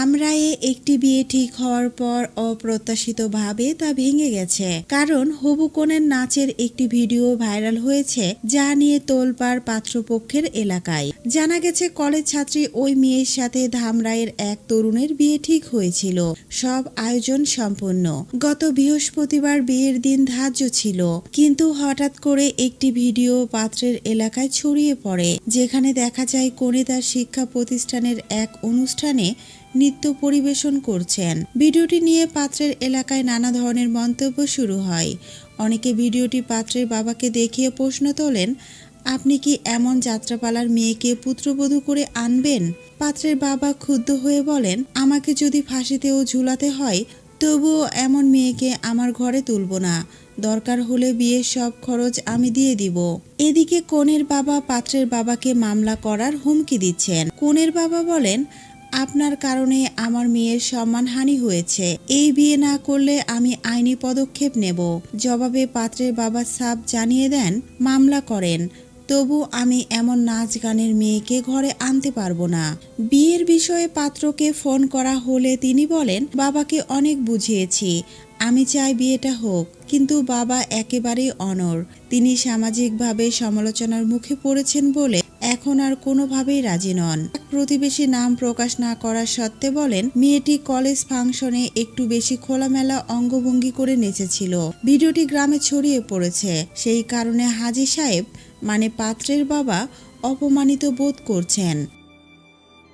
ধামরায়ে একটি বিয়ে ঠিক হওয়ার পর অপ্রত্যাশিতভাবে তা ভেঙে গেছে। কারণ হবু নাচের একটি ভিডিও ভাইরাল হয়েছে যা নিয়ে তোলপাড় পাত্রপক্ষের এলাকায়। জানা গেছে, কলেজ ছাত্রী ওই মেয়ের সাথে ধামরায়ের এক তরুণের বিয়ে ঠিক হয়েছিল। সব আয়োজন সম্পন্ন। গত বৃহস্পতিবার বিয়ের দিন ধার্য ছিল। কিন্তু হঠাৎ করে একটি ভিডিও পাত্রের এলাকায় ছড়িয়ে পড়ে, যেখানে দেখা যায়, কনে তার শিক্ষা প্রতিষ্ঠানের এক অনুষ্ঠানে নৃত্য পরিবেশন করছেন। ভিডিওটি নিয়ে পাত্রের এলাকায় নানা ধরনের মন্তব্য শুরু হয়। অনেকে ভিডিওটি পাত্রের বাবাকে দেখিয়ে প্রশ্ন তোলেন, আপনি কি এমন যাত্রাপালার মেয়েকে পুত্রবধূ করে আনবেন? পাত্রের বাবা ক্ষুব্ধ হয়ে বলেন, আমাকে যদি ফাঁসিতেও ঝুলাতে হয়, তবুও এমন মেয়েকে আমার ঘরে তুলব না। দরকার হলে বিয়ের সব খরচ আমি দিয়ে দিব। এদিকে কনের বাবা পাত্রের বাবাকে মামলা করার হুমকি দিচ্ছেন। কনের বাবা বলেন আপনার কারণে আমার মেয়ের সম্মানহানি হয়েছে। এই বিয়ে না করলে আমি আইনি পদক্ষেপ নেব। জবাবে পাত্রের বাবা সাপ জানিয়ে দেন, মামলা করেন। তবু আমি এমন নাচ গানের মেয়েকে ঘরে আনতে পারব না। বিয়ের বিষয়ে পাত্রকে ফোন করা হলে তিনি বলেন, বাবাকে অনেক বুঝিয়েছি। আমি চাই বিয়েটা হোক। কিন্তু বাবা একেবারেই অনর তিনি সামাজিকভাবে সমালোচনার মুখে পড়েছেন বলে এখন আর কোনোভাবেই রাজি নন। প্রতিবেশী নাম প্রকাশ না করার সত্ত্বে বলেন, মেয়েটি কলেজ ফাংশনে একটু বেশি খোলামেলা অঙ্গভঙ্গি করে নেচেছিল। ভিডিওটি গ্রামে ছড়িয়ে পড়েছে। সেই কারণে হাজি সাহেব মানে পাত্রের বাবা, অপমানিত বোধ করছেন।